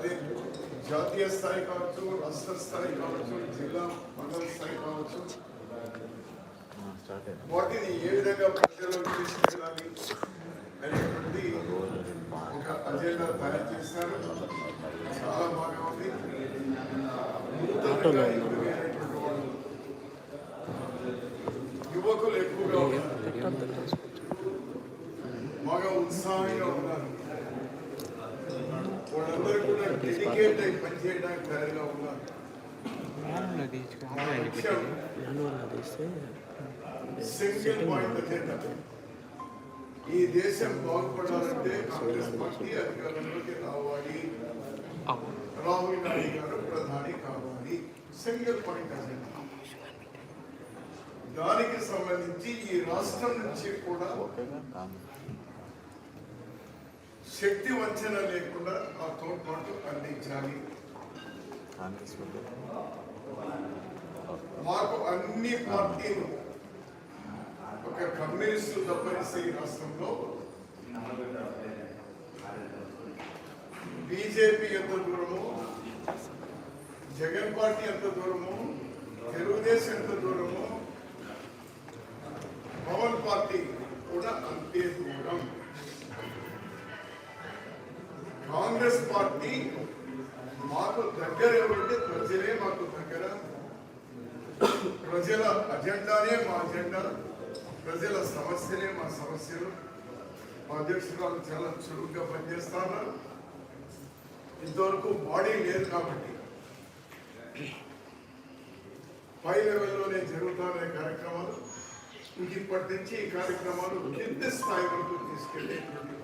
అది జాతీయ స్థాయి కావచ్చు రాష్ట్ర స్థాయి కావచ్చు జిల్లా మండల స్థాయి కావచ్చు. వాటిని ఏ విధంగా ప్రజలకు తీసుకెళ్ళాలి అనేటువంటి ఒక అజెండా తయారు చేశారు. చాలా బాగా ఉంది. అజెండా ఈ దేశం బాగుపడాలంటే కాంగ్రెస్ పార్టీ అధికారంలోకి రావాలి రాహుల్ గాంధీ గారు ప్రధాని కావాలి సింగిల్ పాయింట్ అజెండా దానికి సంబంధించి ఈ రాష్ట్రం నుంచి కూడా శక్తి వంచన లేకుండా ఆ తోడ్పాటు అందించాలి. మాకు అన్ని పార్టీలు. ఒక కమ్యూనిస్టు తప్పనిసరి ఈ రాష్ట్రంలో బీజేపీ ఎంత దూరము జగన్ పార్టీ ఎంత దూరము తెలుగుదేశం ఎంత దూరము పార్టీ మాకు దగ్గర ఏమంటే ప్రజలే మాకు దగ్గర. ప్రజల అజెండానే మా అజెండా. ప్రజల సమస్యలే మా సమస్యలు. మా అధ్యక్షురాలు చాలా చురుగ్గా పనిచేస్తున్నారు ఇంతవరకు బాడీ లేదు కాబట్టి పై లెవెల్లోనే జరుగుతున్న కార్యక్రమాలు. ఇంక ఇప్పటి నుంచి ఈ కార్యక్రమాలు కింది స్థాయి వరకు తీసుకెళ్ళేటువంటి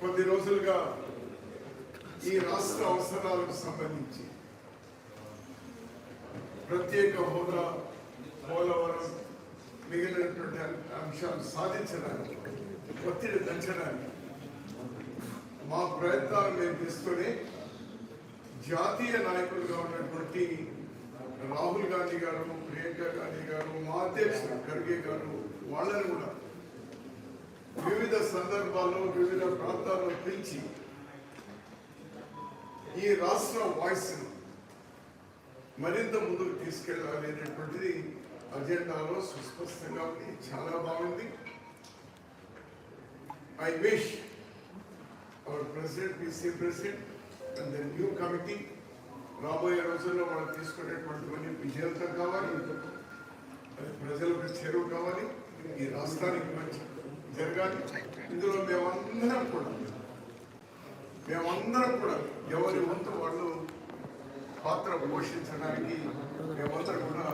కొద్ది రోజులుగా ఈ రాష్ట్ర అవసరాలకు సంబంధించి ప్రత్యేక హోదా పోలవరం మిగిలినటువంటి అంశాలు సాధించడానికి ఒత్తిడి దంచడానికి మా ప్రయత్నాలు మేము తీసుకునే జాతీయ నాయకులుగా ఉన్నటువంటి రాహుల్ గాంధీ గారు ప్రియాంక గాంధీ గారు మా అధ్యక్షుడు ఖర్గే గారు వాళ్ళని కూడా వివిధ సందర్భాల్లో వివిధ ప్రాంతాల్లో పిలిచి ఈ రాష్ట్ర వాయిస్ మరింత ముందుకు తీసుకెళ్ళాలి అనేటువంటిది అజెండాలో సుస్పష్టంగా ఉంది. చాలా బాగుంది. I wish our president PC president and the new committee రాబోయే రోజుల్లో వాళ్ళు తీసుకునేటువంటివన్నీ విజయంతం కావాలి. ప్రజలకు చెరువు కావాలి. ఈ రాష్ట్రానికి మంచి జరగాలి ఇందులో మేమందరం కూడా మేమందరం కూడా ఎవరి వంతు వాళ్ళు పాత్ర పోషించడానికి మేమందరం కూడా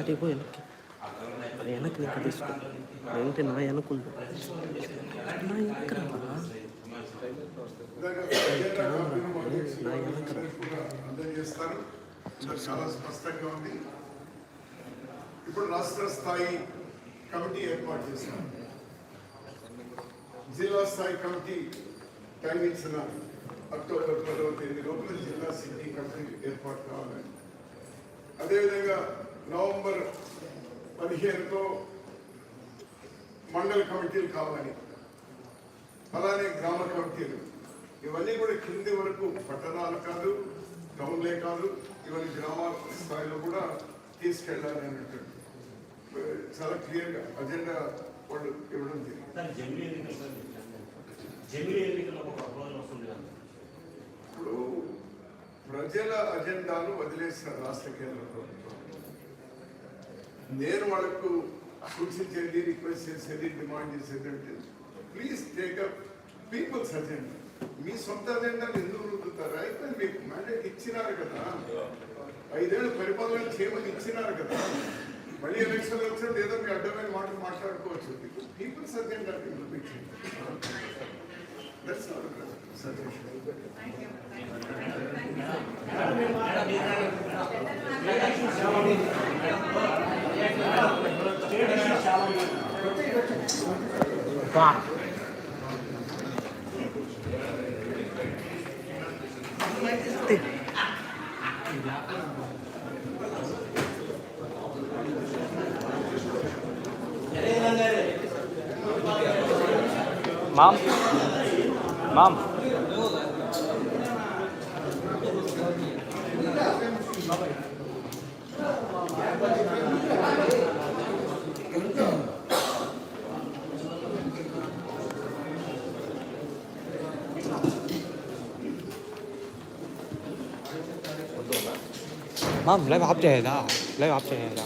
చెప్పు వెనక్కి. తీసుకో. ఏంటి నా వెనకుంది నా ఎక్కడ? అందజేస్తారు ఇది చాలా స్పష్టంగా ఉంది ఇప్పుడు రాష్ట్ర స్థాయి కమిటీ ఏర్పాటు చేశాం జిల్లా స్థాయి కమిటీ టైం ఇచ్చిన అక్టోబర్ పదవ తేదీ లోపల జిల్లా సిటీ కమిటీ ఏర్పాటు కావాలని అదేవిధంగా నవంబర్ పదిహేనుతో మండల కమిటీలు కావాలి అలానే గ్రామ కమిటీలు. ఇవన్నీ కూడా కింది వరకు పట్టణాలు కాదు టౌన్లే కాదు ఇవన్నీ గ్రామాల స్థాయిలో కూడా తీసుకెళ్ళాలి అన్నట్టు. చాలా క్లియర్గా అజెండా వాళ్ళు ఇవ్వడం జరిగింది. ఇప్పుడు ప్రజల అజెండాను వదిలేస్తారు రాష్ట్ర కేంద్ర ప్రభుత్వం. నేను వాళ్ళకు సూచించేది రిక్వెస్ట్ చేసేది డిమాండ్ చేసేది అంటే please take up people's agenda మీ సొంత అజెండాను ఎందుకు రుద్దుతారు అయితే మీకు మ్యాండేట్ ఇచ్చినారు కదా. ఐదేళ్ళు పరిపాలన చేయమని ఇచ్చినారు కదా. మళ్ళీ ఎలక్షన్ వచ్చినప్పుడు ఏదో మీ అడ్డమైన మాటలు మాట్లాడుకోవచ్చు. People's agenda that's suggestion Mom? Mom? Mom, lấy bắp chè ra, lấy bắp chè ra.